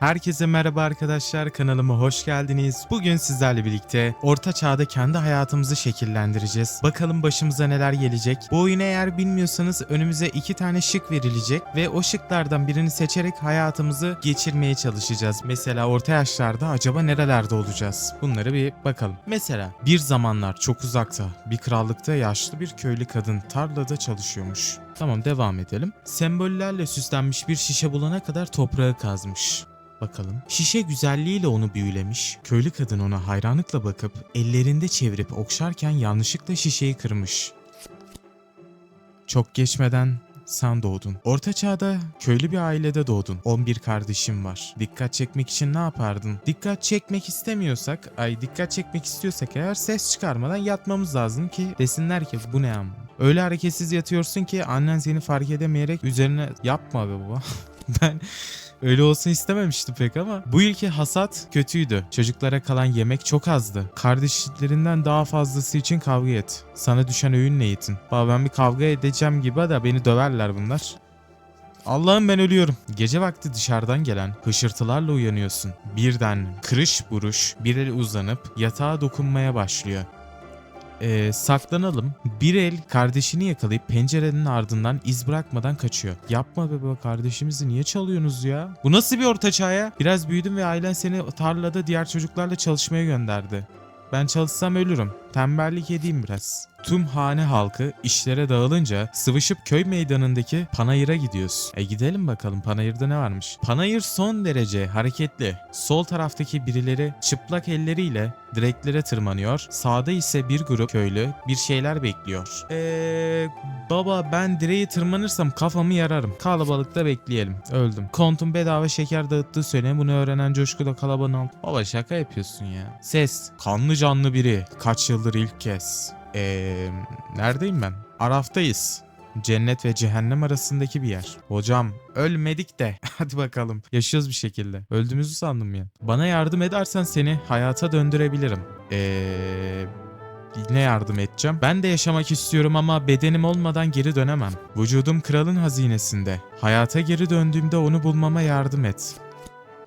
Herkese merhaba arkadaşlar kanalıma hoş geldiniz. Bugün sizlerle birlikte orta çağda kendi hayatımızı şekillendireceğiz. Bakalım başımıza neler gelecek. Bu oyunu eğer bilmiyorsanız önümüze iki tane şık verilecek ve o şıklardan birini seçerek hayatımızı geçirmeye çalışacağız. Mesela orta yaşlarda acaba nerelerde olacağız? Bunları bir bakalım. Mesela bir zamanlar çok uzakta bir krallıkta yaşlı bir köylü kadın tarlada çalışıyormuş. Tamam devam edelim. Sembollerle süslenmiş bir şişe bulana kadar toprağı kazmış. Bakalım. Şişe güzelliğiyle onu büyülemiş. Köylü kadın ona hayranlıkla bakıp ellerinde çevirip okşarken yanlışlıkla şişeyi kırmış. Çok geçmeden sen doğdun. Orta çağda köylü bir ailede doğdun. 11 kardeşim var. Dikkat çekmek için ne yapardın? Dikkat çekmek istemiyorsak, ay dikkat çekmek istiyorsak eğer ses çıkarmadan yatmamız lazım ki desinler ki bu ne ama. Öyle hareketsiz yatıyorsun ki annen seni fark edemeyerek üzerine yapma be baba. ben Öyle olsun istememiştim pek ama bu ilki hasat kötüydü. Çocuklara kalan yemek çok azdı. Kardeşlerinden daha fazlası için kavga et. Sana düşen öğün ne Yiğit'in? Baba ben bir kavga edeceğim gibi da beni döverler bunlar. Allah'ım ben ölüyorum. Gece vakti dışarıdan gelen hışırtılarla uyanıyorsun. Birden kırış buruş bir el uzanıp yatağa dokunmaya başlıyor. Ee, saklanalım. Bir el kardeşini yakalayıp pencerenin ardından iz bırakmadan kaçıyor. Yapma be baba kardeşimizi niye çalıyorsunuz ya? Bu nasıl bir orta çağ ya? Biraz büyüdün ve ailen seni tarlada diğer çocuklarla çalışmaya gönderdi. Ben çalışsam ölürüm. Tembellik edeyim biraz. Tüm hane halkı işlere dağılınca sıvışıp köy meydanındaki panayıra gidiyoruz. E gidelim bakalım panayırda ne varmış. Panayır son derece hareketli. Sol taraftaki birileri çıplak elleriyle direklere tırmanıyor. Sağda ise bir grup köylü bir şeyler bekliyor. Eee baba ben direği tırmanırsam kafamı yararım. Kalabalıkta bekleyelim. Öldüm. Kontun bedava şeker dağıttığı söylenen bunu öğrenen coşku da kalabalığın. Baba şaka yapıyorsun ya. Ses. Kanlı canlı biri. Kaç yıldır ilk kez. Eee neredeyim ben? Araf'tayız. Cennet ve cehennem arasındaki bir yer. Hocam ölmedik de. Hadi bakalım. Yaşıyoruz bir şekilde. Öldüğümüzü sandım ya. Bana yardım edersen seni hayata döndürebilirim. Eee ne yardım edeceğim? Ben de yaşamak istiyorum ama bedenim olmadan geri dönemem. Vücudum kralın hazinesinde. Hayata geri döndüğümde onu bulmama yardım et.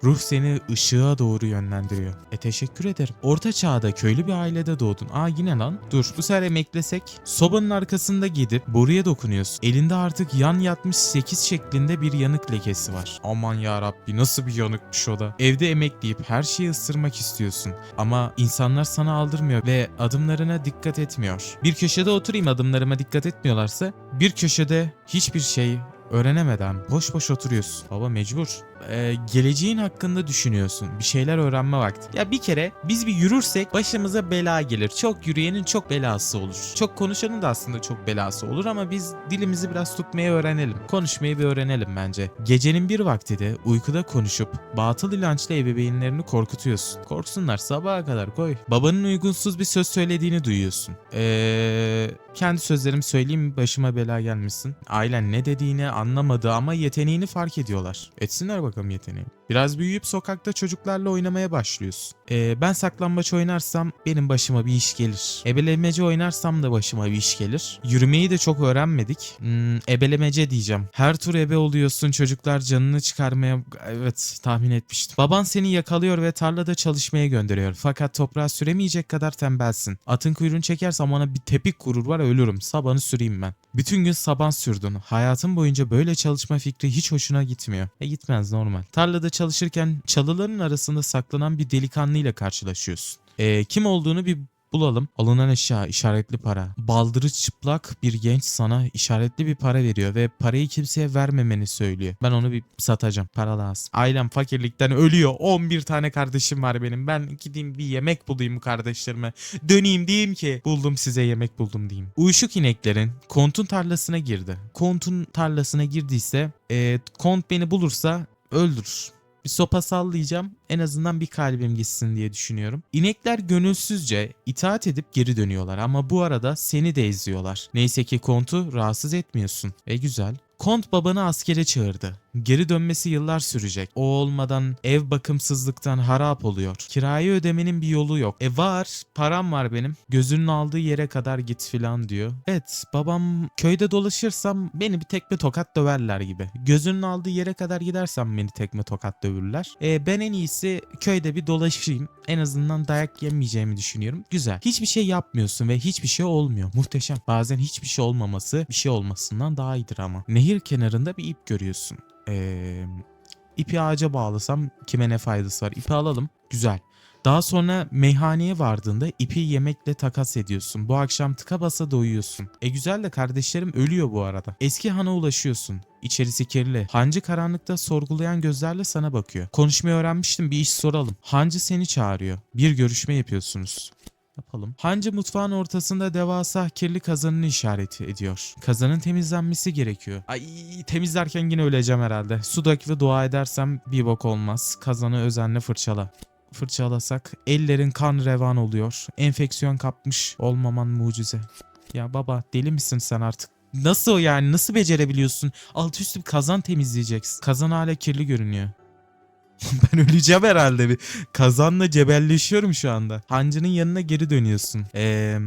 Ruh seni ışığa doğru yönlendiriyor. E teşekkür ederim. Orta çağda köylü bir ailede doğdun. Aa yine lan. Dur bu sefer emeklesek. Sobanın arkasında gidip boruya dokunuyorsun. Elinde artık yan yatmış 8 şeklinde bir yanık lekesi var. Aman ya Rabbi nasıl bir yanıkmış o da. Evde emekleyip her şeyi ısırmak istiyorsun. Ama insanlar sana aldırmıyor ve adımlarına dikkat etmiyor. Bir köşede oturayım adımlarıma dikkat etmiyorlarsa bir köşede hiçbir şey öğrenemeden boş boş oturuyorsun. Baba mecbur. Ee, geleceğin hakkında düşünüyorsun. Bir şeyler öğrenme vakti. Ya bir kere biz bir yürürsek başımıza bela gelir. Çok yürüyenin çok belası olur. Çok konuşanın da aslında çok belası olur ama biz dilimizi biraz tutmayı öğrenelim. Konuşmayı bir öğrenelim bence. Gecenin bir vakti de uykuda konuşup batıl inançlı ebeveynlerini korkutuyorsun. Korksunlar sabaha kadar koy. Babanın uygunsuz bir söz söylediğini duyuyorsun. Eee kendi sözlerimi söyleyeyim başıma bela gelmesin. Ailen ne dediğini anlamadı ama yeteneğini fark ediyorlar. Etsinler bakalım yeteneğini. Biraz büyüyüp sokakta çocuklarla oynamaya başlıyorsun. Ee, ben saklambaç oynarsam benim başıma bir iş gelir. Ebelemece oynarsam da başıma bir iş gelir. Yürümeyi de çok öğrenmedik. Hmm, ebelemece diyeceğim. Her tur ebe oluyorsun çocuklar canını çıkarmaya... Evet tahmin etmiştim. Baban seni yakalıyor ve tarlada çalışmaya gönderiyor. Fakat toprağa süremeyecek kadar tembelsin. Atın kuyruğunu çekersem bana bir tepik kurur var ölürüm. Sabanı süreyim ben. Bütün gün saban sürdün. Hayatın boyunca böyle çalışma fikri hiç hoşuna gitmiyor. E gitmez normal. Tarlada çalışırken çalıların arasında saklanan bir delikanlıyla karşılaşıyorsun. E, kim olduğunu bir bulalım. Alınan eşya işaretli para. Baldırı çıplak bir genç sana işaretli bir para veriyor ve parayı kimseye vermemeni söylüyor. Ben onu bir satacağım. Para lazım. Ailem fakirlikten ölüyor. 11 tane kardeşim var benim. Ben gideyim bir yemek bulayım bu kardeşlerime. Döneyim diyeyim ki buldum size yemek buldum diyeyim. Uyuşuk ineklerin kontun tarlasına girdi. Kontun tarlasına girdiyse e, kont beni bulursa öldürür. Bir sopa sallayacağım. En azından bir kalbim gitsin diye düşünüyorum. İnekler gönülsüzce itaat edip geri dönüyorlar ama bu arada seni de eziyorlar. Neyse ki kontu rahatsız etmiyorsun. E güzel. Kont babanı askere çağırdı. Geri dönmesi yıllar sürecek. O olmadan ev bakımsızlıktan harap oluyor. Kirayı ödemenin bir yolu yok. E var, param var benim. Gözünün aldığı yere kadar git filan diyor. Evet, babam köyde dolaşırsam beni bir tekme tokat döverler gibi. Gözünün aldığı yere kadar gidersem beni tekme tokat dövürler. E, ben en iyisi köyde bir dolaşayım. En azından dayak yemeyeceğimi düşünüyorum. Güzel. Hiçbir şey yapmıyorsun ve hiçbir şey olmuyor. Muhteşem. Bazen hiçbir şey olmaması bir şey olmasından daha iyidir ama. Nehir kenarında bir ip görüyorsun. Ee, ipi ağaca bağlasam kime ne faydası var? İpi alalım. Güzel. Daha sonra meyhaneye vardığında ipi yemekle takas ediyorsun. Bu akşam tıka basa doyuyorsun. E güzel de kardeşlerim ölüyor bu arada. Eski hana ulaşıyorsun. İçerisi kirli. Hancı karanlıkta sorgulayan gözlerle sana bakıyor. Konuşmayı öğrenmiştim bir iş soralım. Hancı seni çağırıyor. Bir görüşme yapıyorsunuz. Yapalım. Hancı mutfağın ortasında devasa kirli kazanını işaret ediyor. Kazanın temizlenmesi gerekiyor. Ay temizlerken yine öleceğim herhalde. Su dök ve dua edersem bir bok olmaz. Kazanı özenle fırçala. Fırçalasak ellerin kan revan oluyor. Enfeksiyon kapmış olmaman mucize. Ya baba deli misin sen artık? Nasıl yani nasıl becerebiliyorsun? Alt üstü bir kazan temizleyeceksin. Kazan hala kirli görünüyor. ben öleceğim herhalde bir. Kazanla cebelleşiyorum şu anda. Hancı'nın yanına geri dönüyorsun. Ee,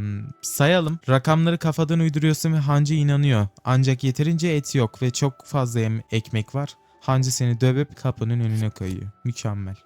sayalım. Rakamları kafadan uyduruyorsun ve Hancı inanıyor. Ancak yeterince et yok ve çok fazla ekmek var. Hancı seni dövüp kapının önüne koyuyor. Mükemmel.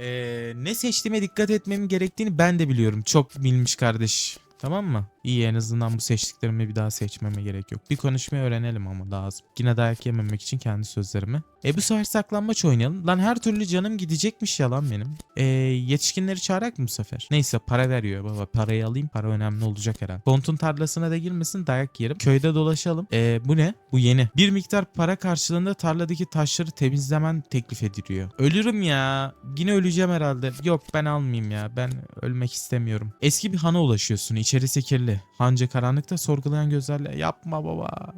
Ee, ne seçtiğime dikkat etmem gerektiğini ben de biliyorum. Çok bilmiş kardeş. Tamam mı? İyi en azından bu seçtiklerimi bir daha seçmeme gerek yok. Bir konuşmayı öğrenelim ama lazım. Yine dayak yememek için kendi sözlerimi. E bu sefer saklanmaç oynayalım. Lan her türlü canım gidecekmiş yalan benim. E yetişkinleri çağırak mı bu sefer? Neyse para veriyor baba. Parayı alayım. Para önemli olacak herhalde. Kontun tarlasına da girmesin dayak yerim. Köyde dolaşalım. E bu ne? Bu yeni. Bir miktar para karşılığında tarladaki taşları temizlemen teklif ediliyor. Ölürüm ya. Yine öleceğim herhalde. Yok ben almayayım ya. Ben ölmek istemiyorum. Eski bir hana ulaşıyorsun. İçerisi kirli. Hancı karanlıkta sorgulayan gözlerle yapma baba.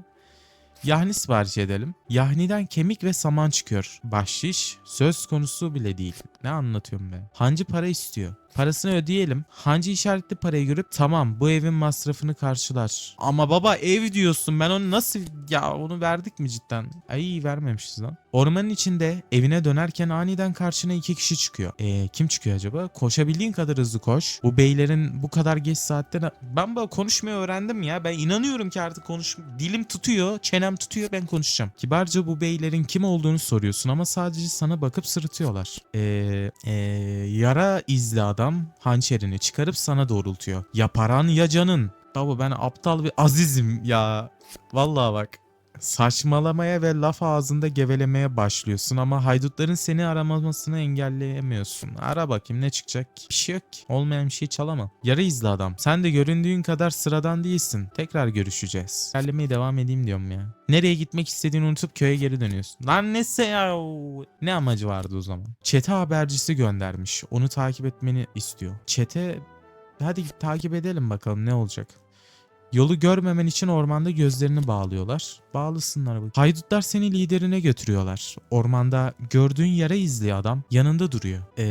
Yahni sipariş edelim. Yahniden kemik ve saman çıkıyor. Bahşiş söz konusu bile değil. Ne anlatıyorum ben? Hancı para istiyor. Parasını ödeyelim. Hancı işaretli parayı görüp tamam bu evin masrafını karşılar. Ama baba ev diyorsun ben onu nasıl ya onu verdik mi cidden? Ay vermemişiz lan. Ormanın içinde evine dönerken aniden karşına iki kişi çıkıyor. Eee kim çıkıyor acaba? Koşabildiğin kadar hızlı koş. Bu beylerin bu kadar geç saatte ben böyle konuşmayı öğrendim ya. Ben inanıyorum ki artık konuş dilim tutuyor, çenem tutuyor ben konuşacağım. Kibarca bu beylerin kim olduğunu soruyorsun ama sadece sana bakıp sırıtıyorlar. Eee eee, yara izli adam hançerini çıkarıp sana doğrultuyor. Ya paran ya canın. Baba ben aptal bir azizim ya. Vallahi bak. Saçmalamaya ve laf ağzında gevelemeye başlıyorsun ama haydutların seni aramamasını engelleyemiyorsun. Ara bakayım ne çıkacak? Bir şey yok ki. Olmayan bir şey çalama. Yarı izli adam. Sen de göründüğün kadar sıradan değilsin. Tekrar görüşeceğiz. İlerlemeye devam edeyim diyorum ya. Nereye gitmek istediğini unutup köye geri dönüyorsun. Lan neyse ya. Ne amacı vardı o zaman? Çete habercisi göndermiş. Onu takip etmeni istiyor. Çete hadi takip edelim bakalım ne olacak. Yolu görmemen için ormanda gözlerini bağlıyorlar. Bağlısınlar. Haydutlar seni liderine götürüyorlar. Ormanda gördüğün yara izli adam yanında duruyor. Ee,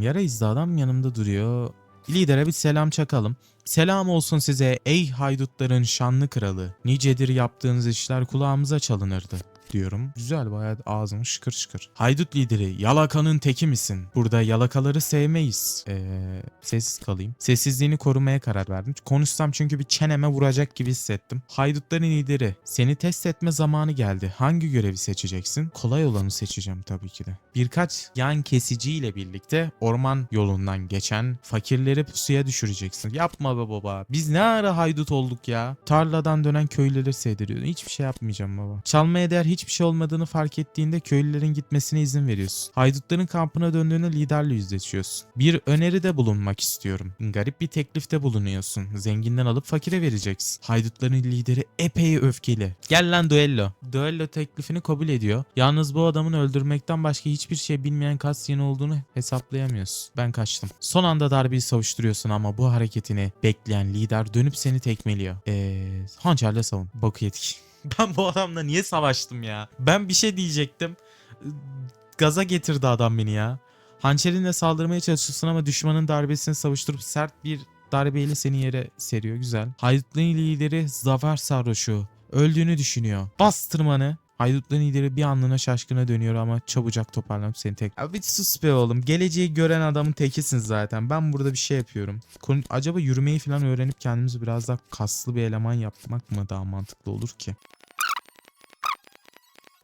yara izli adam yanımda duruyor. Lidere bir selam çakalım. Selam olsun size ey haydutların şanlı kralı. Nicedir yaptığınız işler kulağımıza çalınırdı diyorum. Güzel bayağı ağzım şıkır şıkır. Haydut lideri yalakanın teki misin? Burada yalakaları sevmeyiz. Ee, sessiz kalayım. Sessizliğini korumaya karar verdim. Konuşsam çünkü bir çeneme vuracak gibi hissettim. Haydutların lideri seni test etme zamanı geldi. Hangi görevi seçeceksin? Kolay olanı seçeceğim tabii ki de. Birkaç yan kesiciyle birlikte orman yolundan geçen fakirleri pusuya düşüreceksin. Yapma be baba. Biz ne ara haydut olduk ya? Tarladan dönen köylüleri sevdiriyordun. Hiçbir şey yapmayacağım baba. Çalmaya değer hiçbir şey olmadığını fark ettiğinde köylülerin gitmesine izin veriyorsun. Haydutların kampına döndüğünde liderle yüzleşiyorsun. Bir öneride bulunmak istiyorum. Garip bir teklifte bulunuyorsun. Zenginden alıp fakire vereceksin. Haydutların lideri epey öfkeli. Gel lan duello. Duello teklifini kabul ediyor. Yalnız bu adamın öldürmekten başka hiçbir şey bilmeyen Cassian olduğunu hesaplayamıyorsun. Ben kaçtım. Son anda darbeyi savuşturuyorsun ama bu hareketini bekleyen lider dönüp seni tekmeliyor. Eee hançerle savun. Boku yedik. Ben bu adamla niye savaştım ya? Ben bir şey diyecektim. Gaza getirdi adam beni ya. Hançerinle saldırmaya çalışıyorsun ama düşmanın darbesini savuşturup sert bir darbeyle seni yere seriyor. Güzel. Haydutluğun lideri Zafer Sarhoş'u öldüğünü düşünüyor. Bas tırmanı. Haydutların lideri bir anlığına şaşkına dönüyor ama çabucak toparlanıp seni tek... Abi bir sus be oğlum. Geleceği gören adamın tekisin zaten. Ben burada bir şey yapıyorum. Acaba yürümeyi falan öğrenip kendimizi biraz daha kaslı bir eleman yapmak mı daha mantıklı olur ki?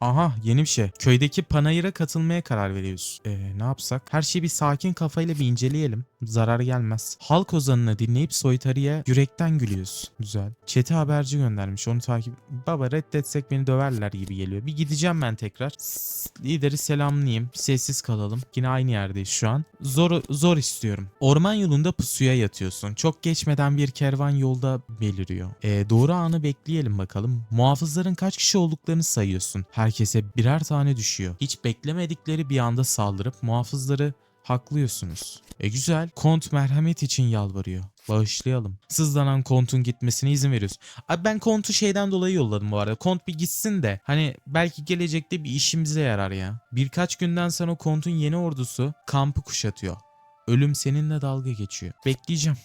Aha yeni bir şey. Köydeki panayıra katılmaya karar veriyoruz. Ee, ne yapsak? Her şeyi bir sakin kafayla bir inceleyelim. Zarar gelmez. Halk ozanını dinleyip soytarıya yürekten gülüyoruz. Güzel. Çete haberci göndermiş. Onu takip... Baba reddetsek beni döverler gibi geliyor. Bir gideceğim ben tekrar. S- Lideri selamlayayım. Sessiz kalalım. Yine aynı yerdeyiz şu an. Zor, zor istiyorum. Orman yolunda pusuya yatıyorsun. Çok geçmeden bir kervan yolda beliriyor. Ee, doğru anı bekleyelim bakalım. Muhafızların kaç kişi olduklarını sayıyorsun. Herkese birer tane düşüyor. Hiç beklemedikleri bir anda saldırıp muhafızları haklıyorsunuz. E güzel. Kont merhamet için yalvarıyor. Bağışlayalım. Sızlanan Kont'un gitmesine izin veriyoruz. Abi ben Kont'u şeyden dolayı yolladım bu arada. Kont bir gitsin de hani belki gelecekte bir işimize yarar ya. Birkaç günden sonra Kont'un yeni ordusu kampı kuşatıyor. Ölüm seninle dalga geçiyor. Bekleyeceğim.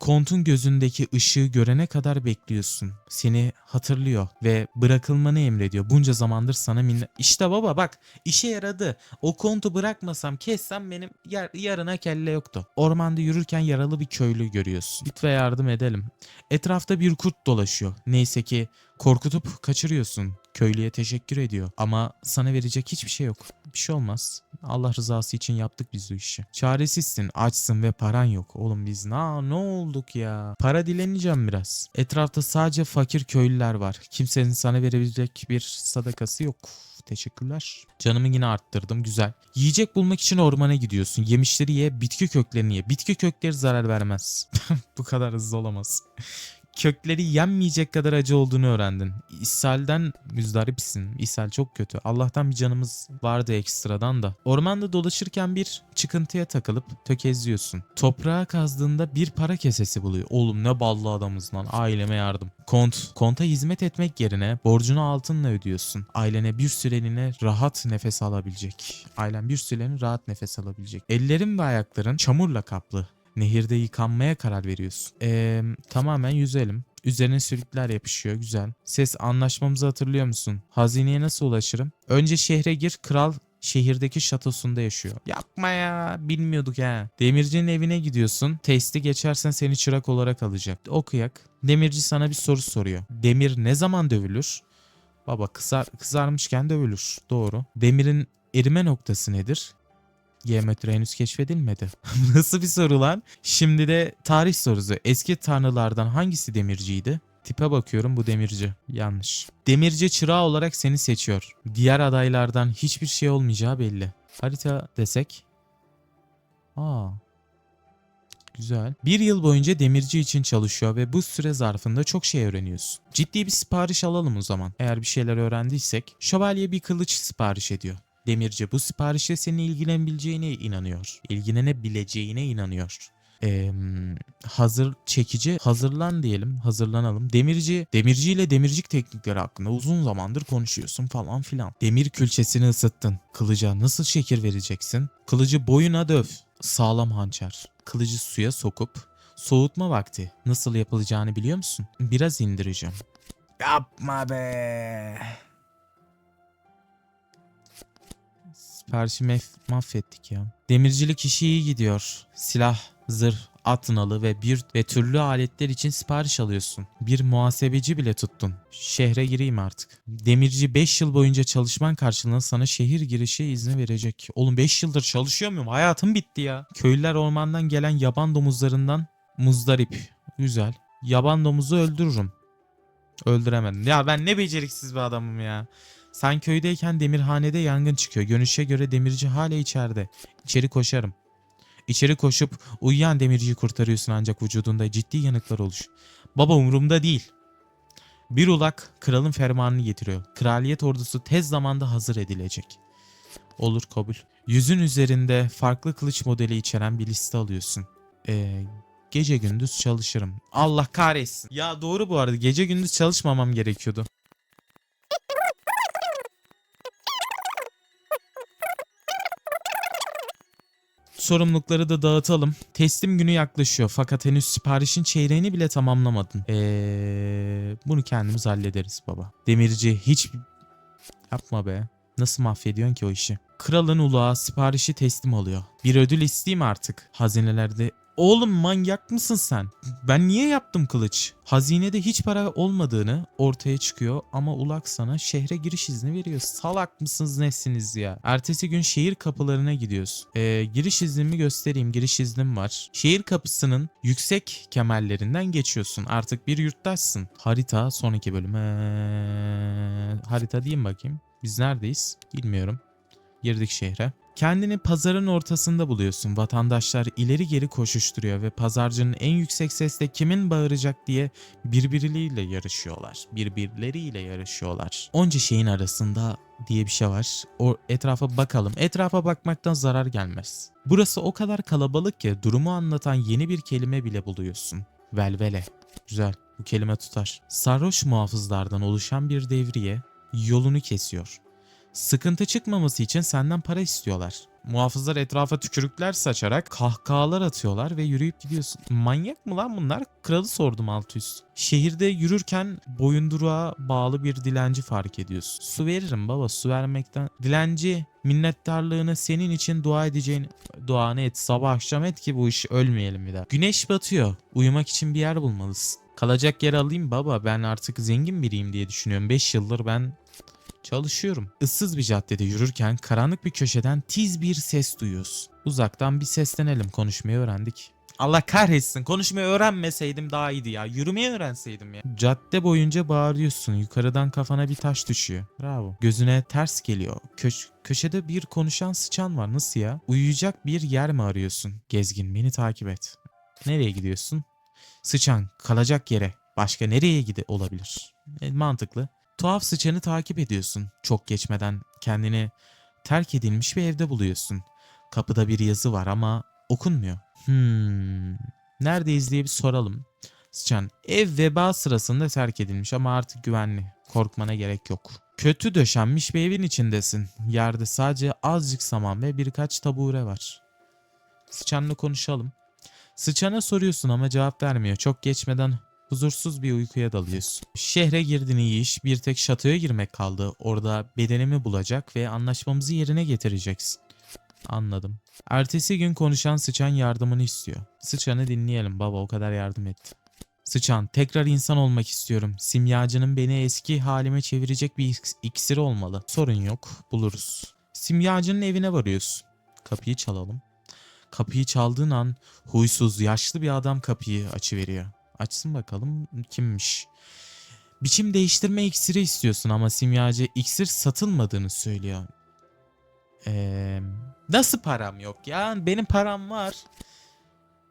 Kont'un gözündeki ışığı görene kadar bekliyorsun. Seni hatırlıyor ve bırakılmanı emrediyor. Bunca zamandır sana minnet... İşte baba bak işe yaradı. O kontu bırakmasam kessem benim yar- yarına kelle yoktu. Ormanda yürürken yaralı bir köylü görüyorsun. Git ve yardım edelim. Etrafta bir kurt dolaşıyor. Neyse ki korkutup kaçırıyorsun. Köylüye teşekkür ediyor. Ama sana verecek hiçbir şey yok. Bir şey olmaz. Allah rızası için yaptık biz bu işi. Çaresizsin, açsın ve paran yok. Oğlum biz na ne olduk ya? Para dileneceğim biraz. Etrafta sadece fakir köylüler var. Kimsenin sana verebilecek bir sadakası yok. Teşekkürler. Canımı yine arttırdım. Güzel. Yiyecek bulmak için ormana gidiyorsun. Yemişleri ye, bitki köklerini ye. Bitki kökleri zarar vermez. Bu kadar hızlı olamaz. Kökleri yenmeyecek kadar acı olduğunu öğrendin. İshalden müzdaripsin. İshal çok kötü. Allah'tan bir canımız vardı ekstradan da. Ormanda dolaşırken bir çıkıntıya takılıp tökezliyorsun. Toprağa kazdığında bir para kesesi buluyor. Oğlum ne ballı adamız lan. Aileme yardım. Kont. Konta hizmet etmek yerine borcunu altınla ödüyorsun. Ailene bir süreliğine rahat nefes alabilecek. Ailen bir süreliğine rahat nefes alabilecek. Ellerin ve ayakların çamurla kaplı. Nehirde yıkanmaya karar veriyorsun. Eee tamamen yüzelim. Üzerine sürükler yapışıyor. Güzel. Ses anlaşmamızı hatırlıyor musun? Hazineye nasıl ulaşırım? Önce şehre gir. Kral şehirdeki şatosunda yaşıyor. Yapma ya. Bilmiyorduk ha. Demircinin evine gidiyorsun. Testi geçersen seni çırak olarak alacak. Okuyak. Demirci sana bir soru soruyor. Demir ne zaman dövülür? Baba kızar, kızarmışken dövülür. Doğru. Demirin erime noktası nedir? Geometri henüz keşfedilmedi. Nasıl bir soru lan? Şimdi de tarih sorusu. Eski tanrılardan hangisi demirciydi? Tipe bakıyorum bu demirci. Yanlış. Demirci çırağı olarak seni seçiyor. Diğer adaylardan hiçbir şey olmayacağı belli. Harita desek. Aa. Güzel. Bir yıl boyunca demirci için çalışıyor ve bu süre zarfında çok şey öğreniyorsun. Ciddi bir sipariş alalım o zaman. Eğer bir şeyler öğrendiysek. Şövalye bir kılıç sipariş ediyor. Demirci bu siparişle senin ilgilenebileceğine inanıyor. İlgilenebileceğine inanıyor. Ee, hazır çekici hazırlan diyelim hazırlanalım. Demirci demirciyle demircik teknikleri hakkında uzun zamandır konuşuyorsun falan filan. Demir külçesini ısıttın. Kılıca nasıl şekil vereceksin? Kılıcı boyuna döv. Sağlam hançer. Kılıcı suya sokup soğutma vakti. Nasıl yapılacağını biliyor musun? Biraz indireceğim. Yapma be. Siparişi mef- mahvettik ya. Demircilik işi iyi gidiyor. Silah, zırh, at nalı ve bir ve türlü aletler için sipariş alıyorsun. Bir muhasebeci bile tuttun. Şehre gireyim artık. Demirci 5 yıl boyunca çalışman karşılığında sana şehir girişi izni verecek. Oğlum 5 yıldır çalışıyor muyum? Hayatım bitti ya. Köylüler ormandan gelen yaban domuzlarından muzdarip. Güzel. Yaban domuzu öldürürüm. Öldüremedim. Ya ben ne beceriksiz bir adamım ya. Sen köydeyken demirhanede yangın çıkıyor. Görünüşe göre demirci hala içeride. İçeri koşarım. İçeri koşup uyuyan demirciyi kurtarıyorsun ancak vücudunda ciddi yanıklar oluş. Baba umurumda değil. Bir ulak kralın fermanını getiriyor. Kraliyet ordusu tez zamanda hazır edilecek. Olur kabul. Yüzün üzerinde farklı kılıç modeli içeren bir liste alıyorsun. Ee, gece gündüz çalışırım. Allah kahretsin. Ya doğru bu arada gece gündüz çalışmamam gerekiyordu. Sorumlulukları da dağıtalım. Teslim günü yaklaşıyor fakat henüz siparişin çeyreğini bile tamamlamadın. Eee bunu kendimiz hallederiz baba. Demirci hiç Yapma be. Nasıl mahvediyorsun ki o işi? Kralın uluğa siparişi teslim oluyor. Bir ödül isteyeyim artık. Hazinelerde Oğlum manyak mısın sen? Ben niye yaptım kılıç? Hazinede hiç para olmadığını ortaya çıkıyor ama ulak sana şehre giriş izni veriyor. Salak mısınız nesiniz ya? Ertesi gün şehir kapılarına gidiyoruz. Ee, giriş iznimi göstereyim. Giriş iznim var. Şehir kapısının yüksek kemerlerinden geçiyorsun. Artık bir yurttaşsın. Harita sonraki bölüme. Harita diyeyim bakayım. Biz neredeyiz? Bilmiyorum. Girdik şehre. Kendini pazarın ortasında buluyorsun. Vatandaşlar ileri geri koşuşturuyor ve pazarcının en yüksek sesle kimin bağıracak diye birbirleriyle yarışıyorlar. Birbirleriyle yarışıyorlar. Onca şeyin arasında diye bir şey var. O etrafa bakalım. Etrafa bakmaktan zarar gelmez. Burası o kadar kalabalık ki durumu anlatan yeni bir kelime bile buluyorsun. Velvele. Güzel. Bu kelime tutar. Sarhoş muhafızlardan oluşan bir devriye yolunu kesiyor. Sıkıntı çıkmaması için senden para istiyorlar. Muhafızlar etrafa tükürükler saçarak kahkahalar atıyorlar ve yürüyüp gidiyorsun. Manyak mı lan bunlar? Kralı sordum alt üst. Şehirde yürürken boyunduruğa bağlı bir dilenci fark ediyorsun. Su veririm baba su vermekten. Dilenci minnettarlığını senin için dua edeceğin duanı et sabah akşam et ki bu iş ölmeyelim bir daha. Güneş batıyor. Uyumak için bir yer bulmalısın. Kalacak yer alayım baba ben artık zengin biriyim diye düşünüyorum. 5 yıldır ben Çalışıyorum. Issız bir caddede yürürken karanlık bir köşeden tiz bir ses duyuyoruz. Uzaktan bir seslenelim konuşmayı öğrendik. Allah kahretsin konuşmayı öğrenmeseydim daha iyiydi ya. Yürümeyi öğrenseydim ya. Cadde boyunca bağırıyorsun. Yukarıdan kafana bir taş düşüyor. Bravo. Gözüne ters geliyor. Köş köşede bir konuşan sıçan var. Nasıl ya? Uyuyacak bir yer mi arıyorsun? Gezgin beni takip et. Nereye gidiyorsun? Sıçan kalacak yere. Başka nereye gide olabilir? E, mantıklı. Tuhaf sıçanı takip ediyorsun. Çok geçmeden kendini terk edilmiş bir evde buluyorsun. Kapıda bir yazı var ama okunmuyor. Hmm. Neredeyiz diye bir soralım. Sıçan, ev veba sırasında terk edilmiş ama artık güvenli. Korkmana gerek yok. Kötü döşenmiş bir evin içindesin. Yerde sadece azıcık saman ve birkaç tabure var. Sıçanla konuşalım. Sıçana soruyorsun ama cevap vermiyor. Çok geçmeden Huzursuz bir uykuya dalıyorsun. Şehre girdin iyi iş. Bir tek şatoya girmek kaldı. Orada bedenimi bulacak ve anlaşmamızı yerine getireceksin. Anladım. Ertesi gün konuşan sıçan yardımını istiyor. Sıçanı dinleyelim baba o kadar yardım etti. Sıçan tekrar insan olmak istiyorum. Simyacının beni eski halime çevirecek bir iks- iksiri olmalı. Sorun yok buluruz. Simyacının evine varıyorsun. Kapıyı çalalım. Kapıyı çaldığın an huysuz yaşlı bir adam kapıyı açıveriyor. Açsın bakalım kimmiş. Biçim değiştirme iksiri istiyorsun ama simyacı iksir satılmadığını söylüyor. Ee, nasıl param yok ya? Benim param var.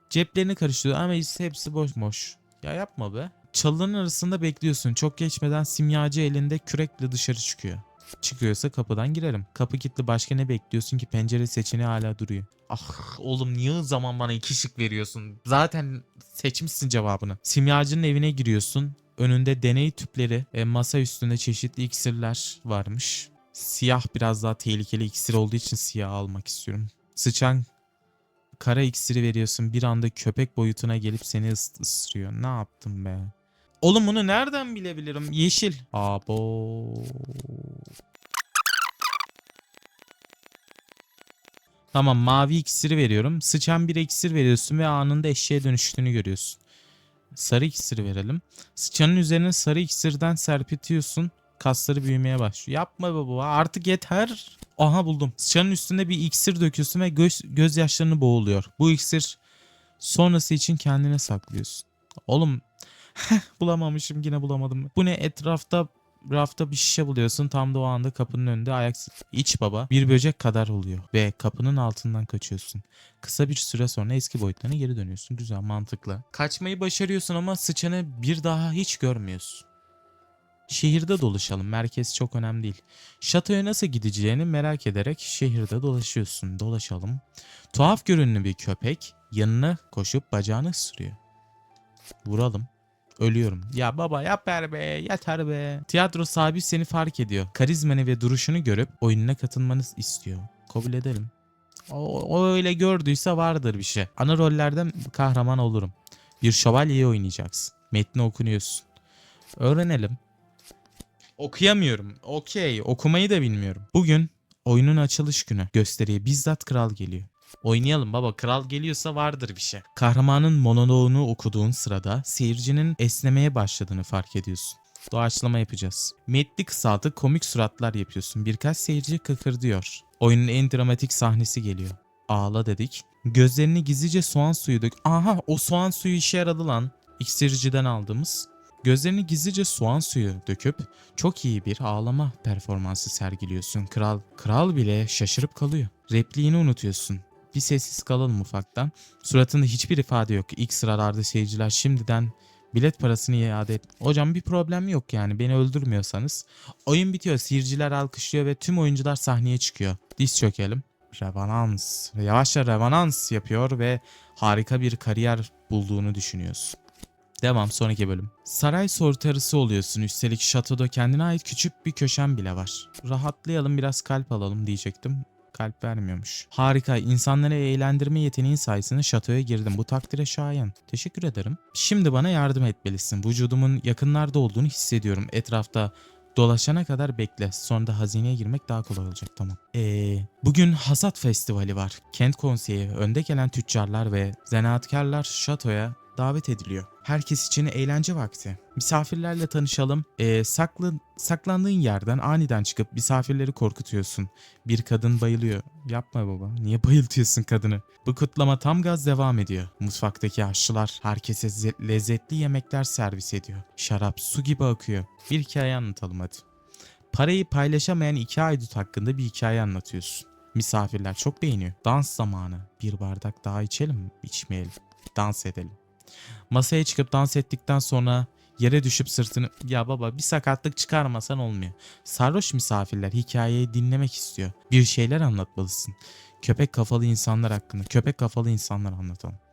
Ceplerini karıştırıyor ama hepsi boş boş. Ya yapma be. Çalıların arasında bekliyorsun. Çok geçmeden simyacı elinde kürekle dışarı çıkıyor. Çıkıyorsa kapıdan girelim. Kapı kilitli başka ne bekliyorsun ki pencere seçeneği hala duruyor. Ah oğlum niye zaman bana iki şık veriyorsun? Zaten seçmişsin cevabını. Simyacının evine giriyorsun. Önünde deney tüpleri ve masa üstünde çeşitli iksirler varmış. Siyah biraz daha tehlikeli iksir olduğu için siyah almak istiyorum. Sıçan kara iksiri veriyorsun. Bir anda köpek boyutuna gelip seni ıs- ısırıyor. Ne yaptım be? Oğlum bunu nereden bilebilirim? Yeşil. Abo. Tamam mavi iksiri veriyorum. Sıçan bir iksir veriyorsun ve anında eşeğe dönüştüğünü görüyorsun. Sarı iksiri verelim. Sıçanın üzerine sarı iksirden serpitiyorsun. Kasları büyümeye başlıyor. Yapma baba artık yeter. Aha buldum. Sıçanın üstünde bir iksir döküyorsun ve göz, gözyaşlarını boğuluyor. Bu iksir sonrası için kendine saklıyorsun. Oğlum bulamamışım yine bulamadım. Bu ne etrafta rafta bir şişe buluyorsun. Tam da o anda kapının önünde ayak iç baba bir böcek kadar oluyor ve kapının altından kaçıyorsun. Kısa bir süre sonra eski boyutlarına geri dönüyorsun. Güzel mantıklı. Kaçmayı başarıyorsun ama sıçanı bir daha hiç görmüyorsun. Şehirde dolaşalım. Merkez çok önemli değil. Şatoya nasıl gideceğini merak ederek şehirde dolaşıyorsun. Dolaşalım. Tuhaf görünümlü bir köpek yanına koşup bacağını ısırıyor. Vuralım. Ölüyorum. Ya baba yeter be yeter be. Tiyatro sahibi seni fark ediyor. Karizmanı ve duruşunu görüp oyununa katılmanı istiyor. Kabul edelim. O, o öyle gördüyse vardır bir şey. Ana rollerden kahraman olurum. Bir şövalyeyi oynayacaksın. Metni okunuyorsun. Öğrenelim. Okuyamıyorum. Okey. Okumayı da bilmiyorum. Bugün oyunun açılış günü. Gösteriye bizzat kral geliyor. Oynayalım baba. Kral geliyorsa vardır bir şey. Kahramanın monoloğunu okuduğun sırada seyircinin esnemeye başladığını fark ediyorsun. Doğaçlama yapacağız. Metli kısaltı komik suratlar yapıyorsun. Birkaç seyirci kıkırdıyor. Oyunun en dramatik sahnesi geliyor. Ağla dedik. Gözlerini gizlice soğan suyu dök. Aha o soğan suyu işe yaradı lan. İksirciden aldığımız. Gözlerini gizlice soğan suyu döküp çok iyi bir ağlama performansı sergiliyorsun. Kral, kral bile şaşırıp kalıyor. Repliğini unutuyorsun. Bir sessiz kalalım ufaktan. Suratında hiçbir ifade yok. İlk sıralarda seyirciler şimdiden bilet parasını iade et. Hocam bir problem yok yani beni öldürmüyorsanız. Oyun bitiyor. Seyirciler alkışlıyor ve tüm oyuncular sahneye çıkıyor. Diz çökelim. Revanans. Yavaşça revanans yapıyor ve harika bir kariyer bulduğunu düşünüyorsun. Devam sonraki bölüm. Saray soytarısı oluyorsun. Üstelik şatoda kendine ait küçük bir köşen bile var. Rahatlayalım biraz kalp alalım diyecektim. Kalp vermiyormuş. Harika. İnsanları eğlendirme yeteneğin sayesinde şatoya girdim. Bu takdire şayan. Teşekkür ederim. Şimdi bana yardım etmelisin. Vücudumun yakınlarda olduğunu hissediyorum. Etrafta dolaşana kadar bekle. Sonra da hazineye girmek daha kolay olacak tamam. Ee, bugün hasat festivali var. Kent konseyi, önde gelen tüccarlar ve zanaatkarlar şatoya davet ediliyor. Herkes için eğlence vakti. Misafirlerle tanışalım. Ee, saklı, saklandığın yerden aniden çıkıp misafirleri korkutuyorsun. Bir kadın bayılıyor. Yapma baba. Niye bayıltıyorsun kadını? Bu kutlama tam gaz devam ediyor. Mutfaktaki aşçılar herkese ze- lezzetli yemekler servis ediyor. Şarap su gibi akıyor. Bir hikaye anlatalım hadi. Parayı paylaşamayan iki aydut hakkında bir hikaye anlatıyorsun. Misafirler çok beğeniyor. Dans zamanı. Bir bardak daha içelim mi? İçmeyelim. Dans edelim. Masaya çıkıp dans ettikten sonra yere düşüp sırtını... Ya baba bir sakatlık çıkarmasan olmuyor. Sarhoş misafirler hikayeyi dinlemek istiyor. Bir şeyler anlatmalısın. Köpek kafalı insanlar hakkında. Köpek kafalı insanlar anlatalım.